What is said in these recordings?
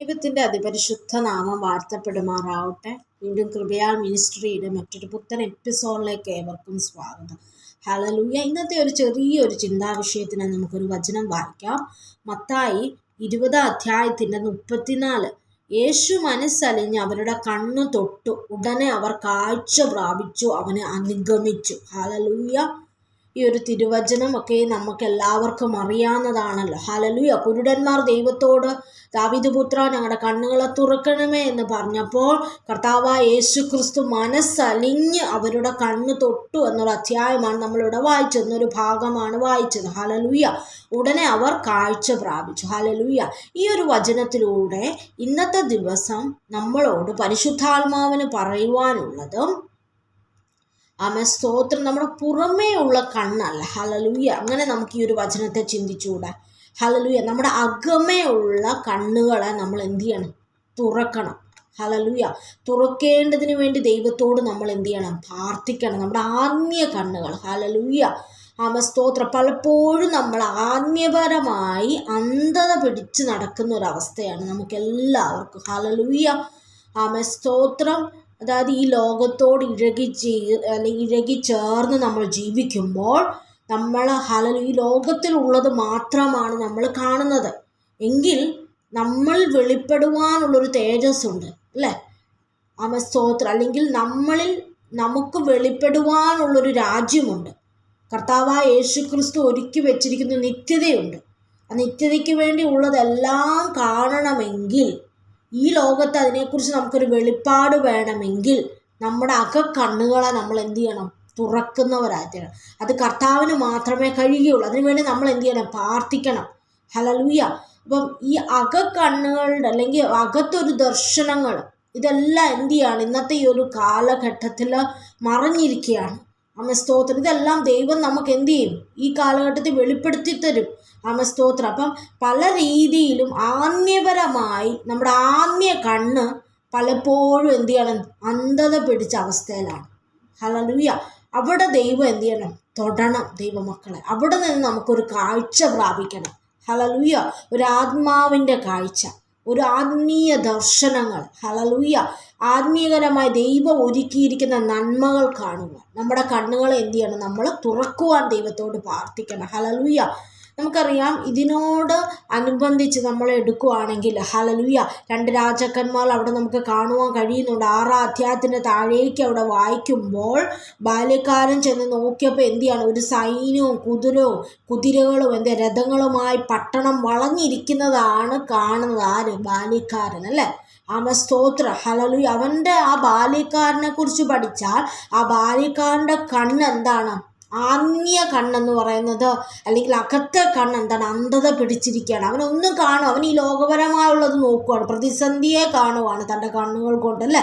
ദൈവത്തിന്റെ അതിപരിശുദ്ധ നാമം വാഴ്ത്തപ്പെടുമാറാവട്ടെ. വീണ്ടും കൃപയാൽ മിനിസ്ട്രിയുടെ മറ്റൊരു പുത്തൻ എപ്പിസോഡിലേക്ക് ഏവർക്കും സ്വാഗതം. ഹലലൂയ ഇന്നത്തെ ഒരു ചെറിയൊരു ചിന്താവിഷയത്തിന് നമുക്കൊരു വചനം വായിക്കാം. മത്തായി ഇരുപതാം അധ്യായത്തിന്റെ മുപ്പത്തിനാല്. യേശു മനസ്സലിഞ്ഞ് അവരുടെ കണ്ണു തൊട്ടു. ഉടനെ അവർ കാഴ്ച പ്രാപിച്ചു അവനെ അനുഗമിച്ചു. ഹലലൂയ ഈ ഒരു തിരുവചനമൊക്കെ നമുക്ക് എല്ലാവർക്കും അറിയാവുന്നതാണല്ലോ. ഹലലുയ കുരുടന്മാർ ദൈവത്തോട് ദാവിദുപുത്ര ഞങ്ങളുടെ കണ്ണുകളെ തുറക്കണമേ എന്ന് പറഞ്ഞപ്പോൾ കർത്താവ് യേശു ക്രിസ്തു മനസ്സലിഞ്ഞ് അവരുടെ കണ്ണ് തൊട്ടു എന്നൊരു അധ്യായമാണ് നമ്മളിവിടെ വായിച്ചത്. എന്നൊരു ഭാഗമാണ് വായിച്ചത്. ഹലലുയ ഉടനെ അവർ കാഴ്ച പ്രാപിച്ചു. ഹലലുയ ഈ ഒരു വചനത്തിലൂടെ ഇന്നത്തെ ദിവസം നമ്മളോട് പരിശുദ്ധാത്മാവിന് പറയുവാനുള്ളതും ആമേ സ്തോത്രം. നമ്മുടെ പുറമേ ഉള്ള കണ്ണല്ല. ഹലലൂയ അങ്ങനെ നമുക്ക് ഈ ഒരു വചനത്തെ ചിന്തിച്ചുകൂടാ. ഹലലൂയ നമ്മുടെ അകമേ ഉള്ള കണ്ണുകളെ നമ്മൾ എന്തു ചെയ്യണം? തുറക്കണം. ഹലലൂയ തുറക്കേണ്ടതിന് വേണ്ടി ദൈവത്തോട് നമ്മൾ എന്തു ചെയ്യണം? പ്രാർത്ഥിക്കണം. നമ്മുടെ ആത്മീയ കണ്ണുകൾ. ഹലലൂയ ആമസ്തോത്രം പലപ്പോഴും നമ്മൾ ആത്മീയപരമായി അന്ധത പിടിച്ച് നടക്കുന്ന ഒരവസ്ഥയാണ് നമുക്ക് എല്ലാവർക്കും ഹലലൂയ ആമസ്തോത്രം അതായത് ഈ ലോകത്തോട് ഇഴകി അല്ലെങ്കിൽ ഇഴകി ചേർന്ന് നമ്മൾ ജീവിക്കുമ്പോൾ നമ്മൾ ഹല ഈ ലോകത്തിലുള്ളത് മാത്രമാണ് നമ്മൾ കാണുന്നത്. എങ്കിൽ നമ്മൾ വെളിപ്പെടുവാനുള്ളൊരു തേജസ് ഉണ്ട് അല്ലേ? ആമ സ്തോത്രം. അല്ലെങ്കിൽ നമ്മളിൽ നമുക്ക് വെളിപ്പെടുവാനുള്ളൊരു രാജ്യമുണ്ട്. കർത്താവായ യേശു ക്രിസ്തു ഒരുക്കി വെച്ചിരിക്കുന്ന നിത്യതയുണ്ട്. ആ നിത്യതയ്ക്ക് വേണ്ടി ഉള്ളതെല്ലാം കാണണമെങ്കിൽ ഈ ലോകത്ത് അതിനെക്കുറിച്ച് നമുക്കൊരു വെളിപ്പാട് വേണമെങ്കിൽ നമ്മുടെ അക കണ്ണുകളെ നമ്മൾ എന്ത് ചെയ്യണം? തുറക്കുന്നവരായിരിക്കണം അത് കർത്താവിന് മാത്രമേ കഴിയുകയുള്ളൂ. അതിനുവേണ്ടി നമ്മൾ എന്ത് ചെയ്യണം? പ്രാർത്ഥിക്കണം. ഹലലൂയ അപ്പം ഈ അക അകക്കണ്ണുകളുടെ അല്ലെങ്കിൽ അകത്തൊരു ദർശനങ്ങൾ ഇതെല്ലാം എന്ത് ചെയ്യാണ്? ഇന്നത്തെ ഈ ഒരു കാലഘട്ടത്തിൽ മറഞ്ഞിരിക്കുകയാണ്. അമ്മ സ്തോത്രം ഇതെല്ലാം ദൈവം നമുക്ക് എന്ത് ചെയ്യും? ഈ കാലഘട്ടത്തിൽ വെളിപ്പെടുത്തി തരും. അമ്മ സ്തോത്രം അപ്പം പല രീതിയിലും ആത്മീയപരമായി നമ്മുടെ ആത്മീയ കണ്ണ് പലപ്പോഴും എന്ത് ചെയ്യണം? അന്ധത പിടിച്ച അവസ്ഥയിലാണ്. ഹലലൂയ അവിടെ ദൈവം എന്ത് ചെയ്യണം? തൊടണം ദൈവമക്കളെ. അവിടെ നിന്ന് നമുക്കൊരു കാഴ്ച പ്രാപിക്കണം. ഹലലൂയ ഒരു ആത്മാവിന്റെ കാഴ്ച. ഒരു ആത്മീയ ദർശനങ്ങൾ. ഹലലുയ ആത്മീയകരമായ ദൈവം ഒരുക്കിയിരിക്കുന്ന നന്മകൾ കാണുക നമ്മുടെ കണ്ണുകളെ എന്ത് ചെയ്യണം? നമ്മൾ തുറക്കുവാൻ ദൈവത്തോട് പ്രാർത്ഥിക്കണം. ഹലലുയ നമുക്കറിയാം ഇതിനോട് അനുബന്ധിച്ച് നമ്മൾ എടുക്കുകയാണെങ്കിൽ ഹലലുയ രണ്ട് രാജാക്കന്മാർ അവിടെ നമുക്ക് കാണുവാൻ കഴിയുന്നുണ്ട്. ആറാം അധ്യായത്തിന്റെ താഴേക്ക് അവിടെ വായിക്കുമ്പോൾ ബാല്യക്കാരൻ ചെന്ന് നോക്കിയപ്പോൾ എന്ത് ചെയ്യാണ്? ഒരു സൈന്യവും കുതിരവും കുതിരകളും എന്താ രഥങ്ങളുമായി പട്ടണം വളഞ്ഞിരിക്കുന്നതാണ് കാണുന്നത്. ആര്? ബാല്യക്കാരൻ അല്ലേ? അവൻ സ്തോത്ര. ഹലലു അവന്റെ ആ ബാല്യക്കാരനെ കുറിച്ച് പഠിച്ചാൽ ആ ബാല്യക്കാരന്റെ കണ്ണ് എന്താണ് ആത്മീയ കണ്ണെന്ന് പറയുന്നത് അല്ലെങ്കിൽ അകത്തെ കണ്ണ് എന്താണ് അന്ധത പിടിച്ചിരിക്കുകയാണ്. അവനൊന്നും കാണും. അവൻ ഈ ലോകപരമായുള്ളത് നോക്കുകയാണ് പ്രതിസന്ധിയെ കാണുവാണ് തന്റെ കണ്ണുകൾ കൊണ്ട് അല്ലേ?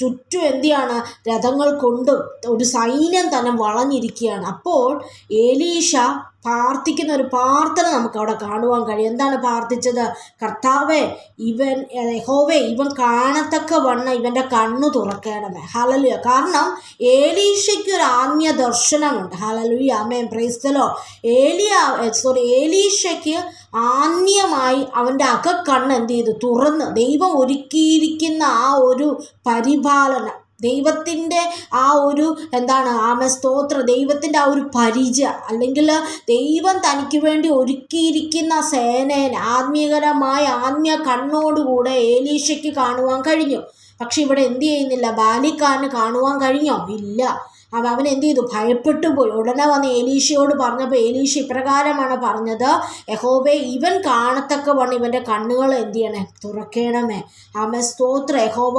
ചുറ്റും എന്തിയാണ്? രഥങ്ങൾ കൊണ്ടും ഒരു സൈന്യം തന്നെ വളഞ്ഞിരിക്കുകയാണ്. അപ്പോൾ ഏലീഷ പ്രാർത്ഥിക്കുന്ന ഒരു പ്രാർത്ഥന നമുക്ക് അവിടെ കാണുവാൻ കഴിയും. എന്താണ് പ്രാർത്ഥിച്ചത്? കർത്താവേ ഇവൻ യഹോവേ ഇവൻ കാണത്തക്ക വണ്ണം ഇവന്റെ കണ്ണു തുറക്കണമേ. ഹലലുയ കാരണം ഏലീഷയ്ക്ക് ഒരു ആത്മീയ ദർശനമുണ്ട്. ഹലലുയ അമ്മയും പ്രൈസ്തലോ ഏലിയ സോറി ഏലീഷയ്ക്ക് ആത്മീയമായി അവന്റെ അകക്കണ്ണ് എന്ത് ചെയ്തു? തുറന്ന്. ദൈവം ഒരുക്കിയിരിക്കുന്ന ആ ഒരു പരിപാലനം ദൈവത്തിന്റെ ആ ഒരു എന്താണ് ആമ സ്തോത്ര ദൈവത്തിന്റെ ആ ഒരു പരിച അല്ലെങ്കിൽ ദൈവം തനിക്ക് വേണ്ടി ഒരുക്കിയിരിക്കുന്ന സേനേൻ ആത്മീയകരമായ ആത്മീയ കണ്ണോടുകൂടെ ഏലീഷയ്ക്ക് കാണുവാൻ കഴിഞ്ഞു. പക്ഷെ ഇവിടെ എന്ത് ചെയ്യുന്നില്ല? ബാലിക്കാരന് കാണുവാൻ കഴിഞ്ഞോ? ഇല്ല. അവ അവൻ എന്ത് ചെയ്തു? ഭയപ്പെട്ടു പോയി. ഉടനെ വന്ന് ഏലീഷയോട് പറഞ്ഞപ്പോൾ ഏലീഷ ഇപ്രകാരമാണ് പറഞ്ഞത് യഹോബെ ഇവൻ കാണത്തക്ക വണ്ണം ഇവന്റെ കണ്ണുകൾ എന്ത് ചെയ്യണേ? തുറക്കണമേ. ആമ സ്തോത്ര. യഹോവ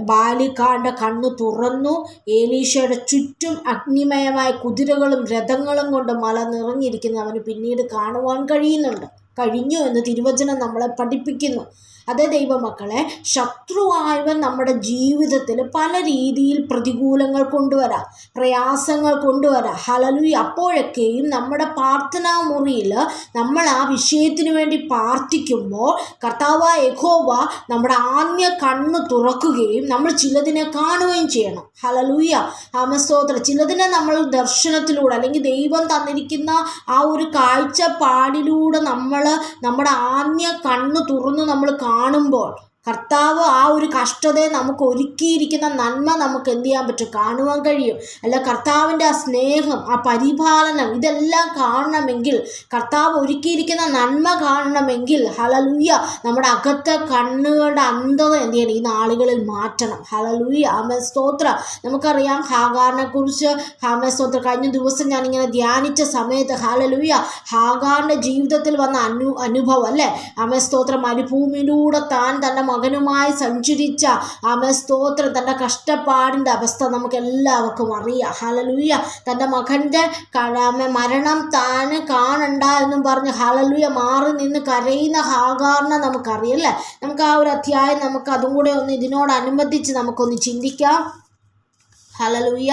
ബാലിക്കാന്റെ കണ്ണു തുറന്നു. ഏലീഷയുടെ ചുറ്റും അഗ്നിമയമായ കുതിരകളും രഥങ്ങളും കൊണ്ട് മല നിറഞ്ഞിരിക്കുന്നത് അവന് പിന്നീട് കാണുവാൻ കഴിയുന്നുണ്ട്. കഴിഞ്ഞു എന്ന് തിരുവചനം നമ്മളെ പഠിപ്പിക്കുന്നു. അതേ ദൈവമക്കളെ ശത്രുവായവൻ നമ്മുടെ ജീവിതത്തിൽ പല രീതിയിൽ പ്രതികൂലങ്ങൾ കൊണ്ടുവരാം പ്രയാസങ്ങൾ കൊണ്ടുവരാം. ഹലലു അപ്പോഴൊക്കെയും നമ്മുടെ പ്രാർത്ഥനാ മുറിയിൽ നമ്മൾ ആ വിഷയത്തിന് വേണ്ടി പ്രാർത്ഥിക്കുമ്പോൾ കർത്താവ യഹോവ നമ്മുടെ ആത്മീയ കണ്ണ് തുറക്കുകയും നമ്മൾ ചിലതിനെ കാണുകയും ചെയ്യണം. ഹലലൂയ ഹമസ്തോത്ര ചിലതിനെ നമ്മൾ ദർശനത്തിലൂടെ അല്ലെങ്കിൽ ദൈവം തന്നിരിക്കുന്ന ആ ഒരു കാഴ്ചപ്പാടിലൂടെ നമ്മൾ നമ്മുടെ ആത്മീയ കണ്ണ് തുറന്ന് നമ്മൾ കാണുമ്പോൾ കർത്താവ് ആ ഒരു കഷ്ടതയെ നമുക്ക് ഒരുക്കിയിരിക്കുന്ന നന്മ നമുക്ക് എന്ത് ചെയ്യാൻ പറ്റും? കാണുവാൻ കഴിയും. അല്ല കർത്താവിന്റെ ആ സ്നേഹം ആ പരിപാലനം ഇതെല്ലാം കാണണമെങ്കിൽ കർത്താവ് ഒരുക്കിയിരിക്കുന്ന നന്മ കാണണമെങ്കിൽ ഹലലൂയ നമ്മുടെ അകത്തെ കണ്ണുകളുടെ അന്ധത എന്ത് ചെയ്യണം? ഈ നാളുകളിൽ മാറ്റണം. ഹലലൂയ ആമ സ്തോത്ര. നമുക്കറിയാം ഹാഗാറിനെ കുറിച്ച് ഹാമ സ്തോത്ര. കഴിഞ്ഞ ദിവസം ഞാനിങ്ങനെ ധ്യാനിച്ച സമയത്ത് ഹലലൂയ ഹാഗാറിന്റെ ജീവിതത്തിൽ വന്ന അനു അനുഭവം അല്ലേ? ആമ സ്തോത്ര. മരുഭൂമിയിലൂടെ താൻ തന്റെ മകനുമായി സഞ്ചരിച്ച ആമ സ്തോത്രം. തന്റെ കഷ്ടപ്പാടിന്റെ അവസ്ഥ നമുക്ക് എല്ലാവർക്കും അറിയാം. ഹലലൂയ തന്റെ മകന്റെ ആമ മരണം താൻ കാണണ്ട എന്നും പറഞ്ഞ് ഹലലൂയ മാറി നിന്ന് കരയുന്ന ഹാകാറിനെ നമുക്കറിയാം അല്ലേ? നമുക്ക് ആ ഒരു അധ്യായം നമുക്ക് അതും കൂടെ ഒന്ന് ഇതിനോടനുബന്ധിച്ച് നമുക്കൊന്ന് ചിന്തിക്കാം. ഹലലൂയ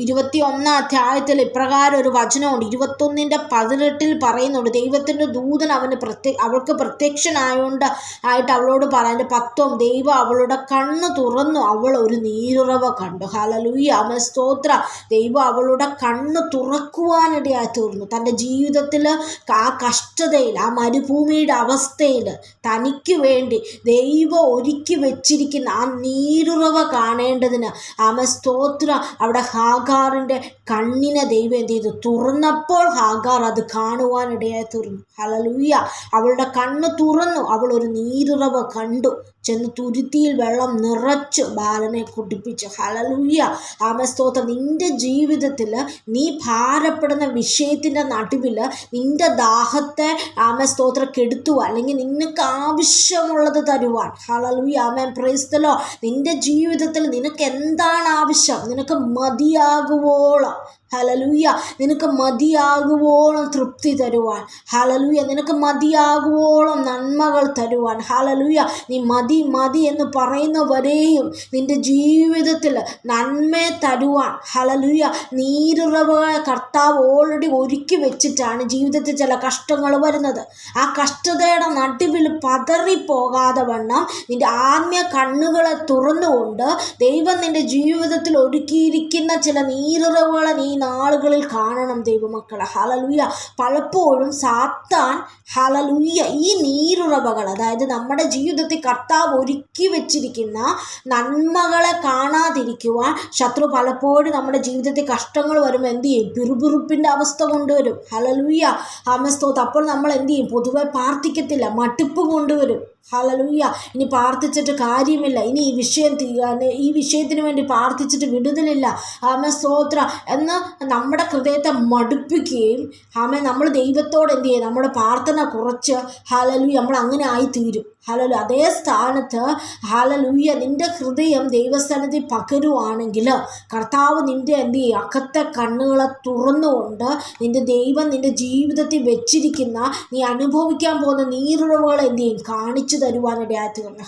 ഇരുപത്തി ഒന്നാം അധ്യായത്തിൽ ഇപ്രകാരം ഒരു വചനമുണ്ട്. ഇരുപത്തൊന്നിന്റെ പതിനെട്ടിൽ പറയുന്നുണ്ട് ദൈവത്തിന്റെ ദൂതൻ അവന് പ്രത്യേക അവൾക്ക് പ്രത്യക്ഷനായോണ്ട് ആയിട്ട് അവളോട് പറയാന്റെ പത്വം ദൈവം അവളുടെ കണ്ണ് തുറന്നു അവൾ ഒരു നീരുറവ കണ്ടു. ഹലലൂയ അവൻ സ്തോത്ര. ദൈവം അവളുടെ കണ്ണ് തുറക്കുവാനിടയായി തീർന്നു. തന്റെ ജീവിതത്തിൽ ആ കഷ്ടതയിൽ ആ മരുഭൂമിയുടെ അവസ്ഥയിൽ തനിക്ക് വേണ്ടി ദൈവം ഒരുക്കി വെച്ചിരിക്കുന്ന ആ നീരുറവ കാണേണ്ടതിന് അവൻ സ്തോത്ര. അവിടെ ഹാഗാറിന്റെ കണ്ണിനെ ദൈവം എന്ത് ചെയ്തു? തുറന്നപ്പോൾ ഹാഗാർ അത് കാണുവാനിടയായി തീർന്നു. ഹലലൂയ അവളുടെ കണ്ണ് തുറന്നു. അവൾ ഒരു നീരുറവ് കണ്ടു. ചെന്ന് തുരുത്തിയിൽ വെള്ളം നിറച്ച് ബാലനെ കുടിപ്പിച്ചു. ഹലലൂയ ആമസ്തോത്ര നിന്റെ ജീവിതത്തിൽ നീ ഭാരപ്പെടുന്ന വിഷയത്തിന്റെ നടുവിൽ നിന്റെ ദാഹത്തെ ആമസ്തോത്ര കെടുത്തുക അല്ലെങ്കിൽ നിനക്ക് ആവശ്യമുള്ളത് തരുവാൻ. ഹലലൂയ ആമൻ. പ്രൈസ്തലോ നിന്റെ ജീവിതത്തിൽ നിനക്ക് എന്താണ് ആവശ്യം? നിനക്ക് മതിയാകുവോളം ഹലലൂയ നിനക്ക് മതിയാകുവോളം തൃപ്തി തരുവാൻ. ഹലലൂയ നിനക്ക് മതിയാകുവോളം നന്മകൾ തരുവാൻ. ഹലലൂയ നീ മതി മതി എന്ന് പറയുന്നവരെയും നിന്റെ ജീവിതത്തിൽ നന്മ തരുവാൻ. ഹലലൂയ നീരുറവുകളെ കർത്താവ് ഓൾറെഡി ഒരുക്കി വെച്ചിട്ടാണ് ജീവിതത്തിൽ ചില കഷ്ടങ്ങൾ വരുന്നത്. ആ കഷ്ടതയുടെ നടുവിൽ പതറിപ്പോകാതെ വണ്ണം നിന്റെ ആത്മീയ കണ്ണുകളെ തുറന്നുകൊണ്ട് ദൈവം നിന്റെ ജീവിതത്തിൽ ഒരുക്കിയിരിക്കുന്ന ചില നീരുറവുകളെ നീ നാളുകളിൽ കാണണം ദൈവമക്കളെ. ഹലലുയ പലപ്പോഴും സാത്താൻ ഹലലുയ ഈ നീരുറവകൾ അതായത് നമ്മുടെ ജീവിതത്തിൽ കർത്താവ് ഒരുക്കി വെച്ചിരിക്കുന്ന നന്മകളെ കാണാതിരിക്കുവാൻ ശത്രു പലപ്പോഴും നമ്മുടെ ജീവിതത്തിൽ കഷ്ടങ്ങൾ വരുമ്പോൾ എന്ത് ചെയ്യും? പിറുപിറുപ്പിന്റെ അവസ്ഥ കൊണ്ടുവരും. ഹലലുയ ആമസ്തോത്ത് അപ്പോൾ നമ്മൾ എന്ത് ചെയ്യും? പൊതുവെ പ്രാർത്ഥിക്കത്തില്ല. മട്ടിപ്പ് കൊണ്ടുവരും. ഹലലൂയ ഇനി പ്രാർത്ഥിച്ചിട്ട് കാര്യമില്ല. ഇനി ഈ വിഷയം ഈ വിഷയത്തിന് വേണ്ടി പ്രാർത്ഥിച്ചിട്ട് വിടുതലില്ല. ആമ സ്തോത്ര. എന്ന് നമ്മുടെ ഹൃദയത്തെ മടുപ്പിക്കുകയും ആമേ നമ്മൾ ദൈവത്തോട് എന്ത് ചെയ്യുക നമ്മുടെ പ്രാർത്ഥന കുറച്ച് ഹലലൂയ നമ്മൾ അങ്ങനെ ആയിത്തീരും. ഹലലു അതേ സ്ഥാനത്ത് ഹലലൂയ നിന്റെ ഹൃദയം ദൈവസ്ഥാനത്തിൽ പകരുവാണെങ്കിൽ കർത്താവ് നിന്റെ എന്ത് ചെയ്യും അകത്തെ കണ്ണുകളെ തുറന്നുകൊണ്ട് നിന്റെ ദൈവം നിന്റെ ജീവിതത്തിൽ വെച്ചിരിക്കുന്ന നീ അനുഭവിക്കാൻ പോകുന്ന നീരുറവുകൾ എന്ത് ചെയ്യും? കാണിച്ചു തരുവാനിടയായി തീർന്നു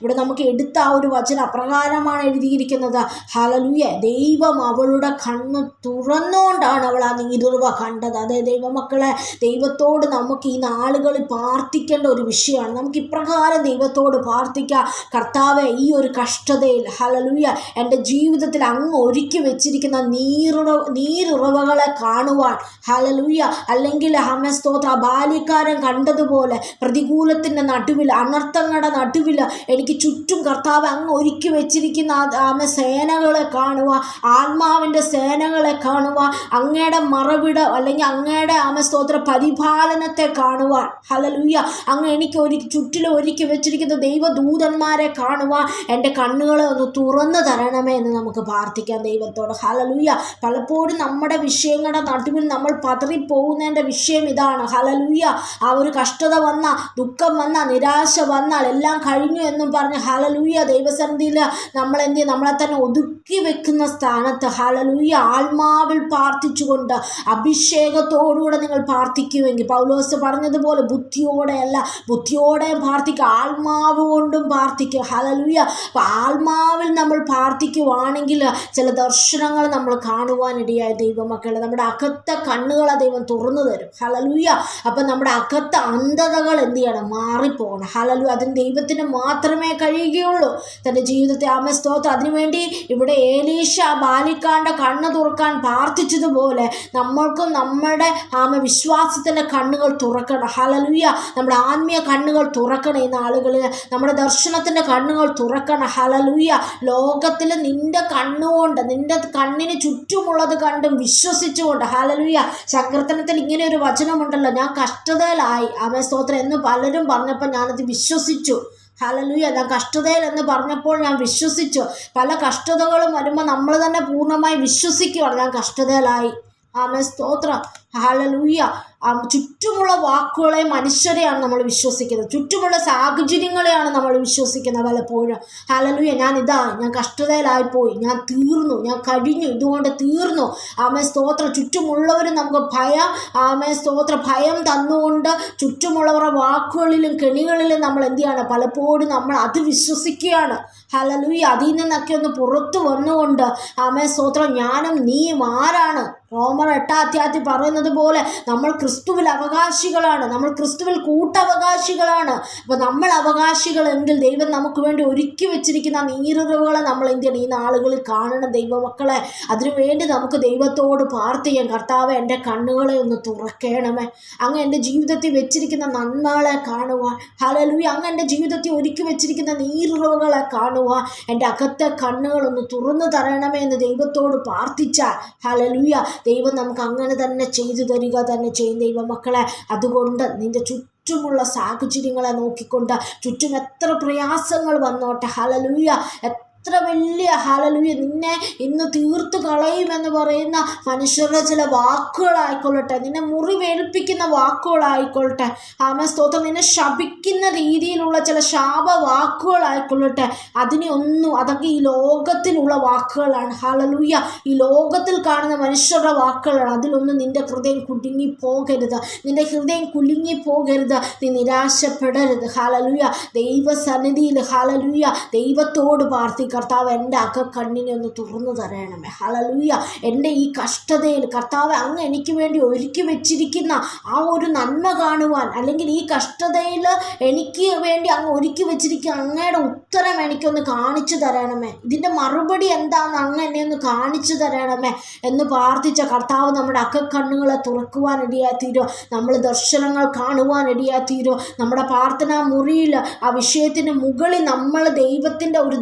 ഇവിടെ നമുക്ക് എടുത്ത ആ ഒരു വചന അപ്രകാരമാണ് എഴുതിയിരിക്കുന്നത്. ഹലലൂയ ദൈവം അവളുടെ കണ്ണ് തുറന്നുകൊണ്ടാണ് അവൾ ആ നീരുറവ കണ്ടത്. അതേ ദൈവമക്കളെ ദൈവത്തോട് നമുക്ക് ഈ നാളുകളിൽ പ്രാർത്ഥിക്കേണ്ട ഒരു വിഷയമാണ്. നമുക്ക് ഇപ്രകാരം ദൈവത്തോട് പ്രാർത്ഥിക്കാം. കർത്താവെ ഈ ഒരു കഷ്ടതയിൽ ഹലലൂയ എന്റെ ജീവിതത്തിൽ അങ്ങ് ഒരുക്കി വെച്ചിരിക്കുന്ന നീറുറ നീരുറവകളെ കാണുവാൻ ഹലലൂയ അല്ലെങ്കിൽ ഹമസ്തോത്ര ബാല്യക്കാരൻ കണ്ടതുപോലെ പ്രതികൂലത്തിന്റെ നടുവിൽ അനർത്ഥങ്ങളുടെ നടുവിൽ എനിക്ക് ചുറ്റും കർത്താവ് അങ്ങ് ഒരുക്കി വെച്ചിരിക്കുന്ന ആമ സേനകളെ കാണുക ആത്മാവിന്റെ സേനകളെ കാണുക അങ്ങയുടെ മറവിട അല്ലെങ്കിൽ അങ്ങയുടെ ആമ സ്തോത്ര പരിപാലനത്തെ കാണുവാൻ ഹലലൂയ അങ്ങ് എനിക്ക് ഒരു ചുറ്റിലും ഒരുക്കി വെച്ചിരിക്കുന്ന ദൈവദൂതന്മാരെ കാണുവാൻ എന്റെ കണ്ണുകളെ ഒന്ന് തുറന്നു തരണമേ എന്ന് നമുക്ക് പ്രാർത്ഥിക്കാം ദൈവത്തോട്. ഹലലൂയ പലപ്പോഴും നമ്മുടെ വിഷയങ്ങളുടെ നടുവിൽ നമ്മൾ പതറിപ്പോകുന്നതിന്റെ വിഷയം ഇതാണ്. ഹലലൂയ ആ ഒരു കഷ്ടത വന്ന ദുഃഖം വന്ന നിരാശ വന്നാൽ എല്ലാം കഴിഞ്ഞു എന്നും പറഞ്ഞ് ഹലലൂയ ദൈവസന്നിധിയിൽ ചെയ്യും? നമ്മളെ തന്നെ ഒതുക്കി വെക്കുന്ന സ്ഥാനത്ത് ഹലലൂയ ആത്മാവിൽ പ്രാർത്ഥിച്ചുകൊണ്ട് അഭിഷേകത്തോടുകൂടെ നിങ്ങൾ പ്രാർത്ഥിക്കുമെങ്കിൽ. പൗലോസ് പറഞ്ഞതുപോലെ ബുദ്ധിയോടെയല്ല. ബുദ്ധിയോടെ പ്രാർത്ഥിക്കുക. ആത്മാവ് കൊണ്ടും പ്രാർത്ഥിക്കുക. ഹലലുയ അപ്പം ആത്മാവിൽ നമ്മൾ പ്രാർത്ഥിക്കുവാണെങ്കിൽ ചില ദർശനങ്ങൾ നമ്മൾ കാണുവാനിടയായ ദൈവമക്കളെ. നമ്മുടെ അകത്ത കണ്ണുകളെ ദൈവം തുറന്നു തരും. ഹലലുയ അപ്പം നമ്മുടെ അകത്ത അന്ധതകൾ എന്ത് ചെയ്യണം? മാറിപ്പോകണം. ഹലലു അതിന് ദൈവത്തിന് മാത്രമേ കഴിയുകയുള്ളൂ. തന്റെ ജീവിതത്തെ ആമ സ്തോത്രം. അതിനുവേണ്ടി ഇവിടെ ഏലീഷ ബാലിക്കാണ്ട കണ്ണ് തുറക്കാൻ പ്രാർത്ഥിച്ചതുപോലെ നമ്മൾക്കും നമ്മുടെ ആമ വിശ്വാസത്തിന്റെ കണ്ണുകൾ തുറക്കണം. ഹലലുയ നമ്മുടെ ആത്മീയ കണ്ണുകൾ തുറ തുറക്കണം ഈ നാളുകളിൽ നമ്മുടെ ദർശനത്തിന്റെ കണ്ണുകൾ തുറക്കണം. ഹലലൂയ ലോകത്തിൽ നിന്റെ കണ്ണുകൊണ്ട് നിന്റെ കണ്ണിന് ചുറ്റുമുള്ളത് കണ്ടും വിശ്വസിച്ചുകൊണ്ട് ഹലലൂയ സങ്കീർത്തനത്തിൽ ഇങ്ങനെ ഒരു വചനമുണ്ടല്ലോ. ഞാൻ കഷ്ടതയിലായി. അവ സ്തോത്രം. എന്ന് പലരും പറഞ്ഞപ്പോൾ ഞാനത് വിശ്വസിച്ചു. ഹലലൂയ ഞാൻ കഷ്ടതയിൽ എന്ന് പറഞ്ഞപ്പോൾ ഞാൻ വിശ്വസിച്ചു. പല കഷ്ടതകളും വരുമ്പോൾ നമ്മൾ തന്നെ പൂർണമായി വിശ്വസിക്കുകയാണ് ഞാൻ കഷ്ടതയിലായി. ആമേ സ്തോത്രം. ഹാലലൂയ്യ ചുറ്റുമുള്ള വാക്കുകളെ മനുഷ്യരെയാണ് നമ്മൾ വിശ്വസിക്കുന്നത്. ചുറ്റുമുള്ള സാഹചര്യങ്ങളെയാണ് നമ്മൾ വിശ്വസിക്കുന്നത് പലപ്പോഴും. ഹാലലൂയ്യ ഞാൻ ഇതാ ഞാൻ കഷ്ടതയിലായിപ്പോയി. ഞാൻ തീർന്നു. ഞാൻ കഴിഞ്ഞു. ഇതുകൊണ്ട് തീർന്നു. ആമേ സ്തോത്രം. ചുറ്റുമുള്ളവർ നമുക്ക് ഭയം ആമേ സ്തോത്ര. ഭയം തന്നുകൊണ്ട് ചുറ്റുമുള്ളവരുടെ വാക്കുകളിലും കെണികളിലും നമ്മൾ എന്ത് ചെയ്യാണ്? പലപ്പോഴും നമ്മൾ അത് വിശ്വസിക്കുകയാണ് ഹാലലൂയ്യ അതിൽ നിന്നൊക്കെ ഒന്ന് പുറത്തു വന്നുകൊണ്ട് ആമേ സ്തോത്രം. ഞാനും നീയും ആരാണ്? റോമർ എട്ടാം അധ്യായത്തിൽ പറയുന്നത് പോലെ നമ്മൾ ക്രിസ്തുവിൽ അവകാശികളാണ്. നമ്മൾ ക്രിസ്തുവിൽ കൂട്ടവകാശികളാണ്. അപ്പോൾ നമ്മൾ അവകാശികളെങ്കിൽ ദൈവം നമുക്ക് വേണ്ടി ഒരുക്കി വെച്ചിരിക്കുന്ന നീരുറവുകളെ നമ്മൾ എന്ത് ചെയ്യണം? ഈ നാളുകളിൽ കാണണം ദൈവമക്കളെ. അതിനുവേണ്ടി നമുക്ക് ദൈവത്തോട് പ്രാർത്ഥിക്കാം. കർത്താവ് എന്റെ കണ്ണുകളെ ഒന്ന് തുറക്കണമേ. അങ്ങ് എന്റെ ജീവിതത്തിൽ വെച്ചിരിക്കുന്ന നന്മകളെ കാണുവാൻ. ഹലലൂയി അങ്ങ് എന്റെ ജീവിതത്തിൽ ഒരുക്കി വെച്ചിരിക്കുന്ന നീരുറവുകളെ കാണുവാൻ. എന്റെ അകത്തെ കണ്ണുകളൊന്ന് തുറന്നു തരണമേ എന്ന് ദൈവത്തോട് പ്രാർത്ഥിച്ചാൽ. ഹലലുയ ദൈവം നമുക്ക് അങ്ങനെ തന്നെ ചെയ്തു തരിക തന്നെ ചെയ്യും ദൈവമക്കളെ അതുകൊണ്ട് നിന്റെ ചുറ്റുമുള്ള സാഹചര്യങ്ങളെ നോക്കിക്കൊണ്ട് ചുറ്റും എത്ര പ്രയാസങ്ങൾ വന്നോട്ടെ. ഹലലൂയ എത്ര വലിയ ഹലലുയ നിന്നെ ഇന്ന് തീർത്തു കളയുമെന്ന് പറയുന്ന മനുഷ്യരുടെ ചില വാക്കുകളായിക്കൊള്ളട്ടെ. നിന്നെ മുറിവേൽപ്പിക്കുന്ന വാക്കുകളായിക്കൊള്ളട്ടെ. ആമ സ്തോത്രം. നിന്നെ ശപിക്കുന്ന രീതിയിലുള്ള ചില ശാപ വാക്കുകളായിക്കൊള്ളട്ടെ അതിനെ ഒന്നും അതൊക്കെ ഈ ലോകത്തിലുള്ള വാക്കുകളാണ്. ഹലലൂയ ഈ ലോകത്തിൽ കാണുന്ന മനുഷ്യരുടെ വാക്കുകളാണ്. അതിലൊന്നും നിന്റെ ഹൃദയം കുടുങ്ങി പോകരുത് നിന്റെ ഹൃദയം കുലുങ്ങി പോകരുത് നീ നിരാശപ്പെടരുത്. ഹലലൂയ ദൈവസന്നിധിയിൽ ഹലലൂയ ദൈവത്തോട് പ്രാർത്ഥി കർത്താവ് എന്റെ അകക്കണ്ണിനെ കണ്ണിനെ ഒന്ന് തുറന്നു തരണമേ. ഹലലൂയ എന്റെ ഈ കഷ്ടതയിൽ കർത്താവ് അങ്ങ് എനിക്ക് വേണ്ടി ഒരുക്കി വെച്ചിരിക്കുന്ന ആ ഒരു നന്മ കാണുവാൻ അല്ലെങ്കിൽ ഈ കഷ്ടതയിൽ എനിക്ക് വേണ്ടി അങ്ങ് ഒരുക്കി വെച്ചിരിക്കുന്ന അങ്ങയുടെ ഉത്തരം എനിക്കൊന്ന് കാണിച്ചു തരണമേ. ഇതിന്റെ മറുപടി എന്താണെന്ന് അങ്ങ് എന്നെ ഒന്ന് കാണിച്ചു തരണമേ എന്ന് പ്രാർത്ഥിച്ച കർത്താവ് നമ്മുടെ അക്കക്കണ്ണുകളെ തുറക്കുവാൻ ഇടയാത്തീരോ നമ്മൾ ദർശനങ്ങൾ കാണുവാൻ ഇടയാത്തീരോ നമ്മുടെ പ്രാർത്ഥനാ മുറിയിൽ ആ വിഷയത്തിന് മുകളിൽ നമ്മൾ ദൈവത്തിന്റെ ഒരു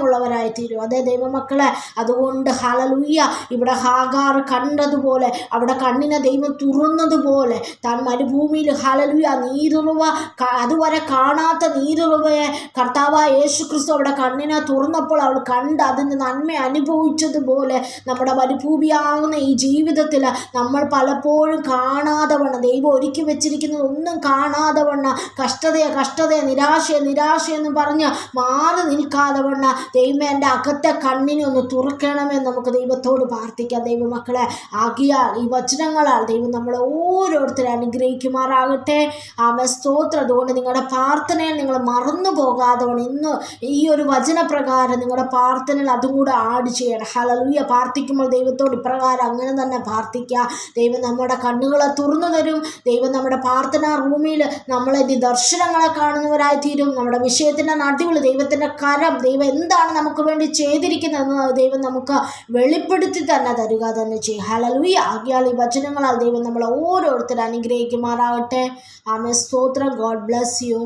ദർശനമുള്ളവരായി തീരും. അതേ ദൈവമക്കളെ അതുകൊണ്ട് ഹലലുയ്യ ഇവിടെ ഹാഗാർ കണ്ടതുപോലെ അവിടെ കണ്ണിനെ ദൈവം തുറന്നതുപോലെ താൻ മരുഭൂമിയിൽ ഹലലുയ നീരുറവ അതുവരെ കാണാത്ത നീരുറവയെ കർത്താവ് യേശു ക്രിസ്തു അവിടെ കണ്ണിനെ തുറന്നപ്പോൾ അവൾ കണ്ട് അതിന്റെ നന്മ അനുഭവിച്ചതുപോലെ നമ്മുടെ മരുഭൂമിയാകുന്ന ഈ ജീവിതത്തിൽ നമ്മൾ പലപ്പോഴും കാണാതെ വണ്ണം ദൈവം ഒരുക്കി വെച്ചിരിക്കുന്നത് ഒന്നും കാണാതെ വണ്ണം കഷ്ടതയെ കഷ്ടതയെ നിരാശയെ നിരാശയെന്ന് പറഞ്ഞ് മാറി നിൽക്കാതെ വണ്ണം ദൈവം എന്റെ അകത്തെ കണ്ണിനെ ഒന്ന് തുറക്കണമെന്ന് നമുക്ക് ദൈവത്തോട് പ്രാർത്ഥിക്കാം. ദൈവമക്കളെ ആകിയാൽ ഈ വചനങ്ങളാൽ ദൈവം നമ്മളെ ഓരോരുത്തരെ അനുഗ്രഹിക്കുമാറാകട്ടെ. ആമ സ്തോത്രം. അതുകൊണ്ട് നിങ്ങളുടെ പ്രാർത്ഥനയിൽ നിങ്ങൾ മറന്നു പോകാതെ ഇന്ന് ഈ ഒരു വചനപ്രകാരം നിങ്ങളുടെ പ്രാർത്ഥനയിൽ അതും കൂടെ ആഡ് ചെയ്യണം. ഹലലുയ പ്രാർത്ഥിക്കുമ്പോൾ ദൈവത്തോട് ഇപ്രകാരം അങ്ങനെ തന്നെ പ്രാർത്ഥിക്കുക. ദൈവം നമ്മുടെ കണ്ണുകളെ തുറന്നു തരും. ദൈവം നമ്മുടെ പ്രാർത്ഥനാ റൂമിൽ നമ്മളെ ദർശനങ്ങളെ കാണുന്നവരായി തീരും നമ്മുടെ വിഷയത്തിന്റെ നടുവിൽ ദൈവത്തിന്റെ കരം ദൈവം എന്താണ് നമുക്ക് വേണ്ടി ചെയ്തിരിക്കുന്നതെന്ന് ദൈവം നമുക്ക് വെളിപ്പെടുത്തി തന്നെ തരിക തന്നെ ചെയ്യും. ഹലലുയ ആകിയാൽ ഈ വചനങ്ങളാൽ ദൈവം നമ്മളെ ഓരോരുത്തരും അനുഗ്രഹിക്കുമാറാകട്ടെ. ആമേ സ്തോത്രം. God bless you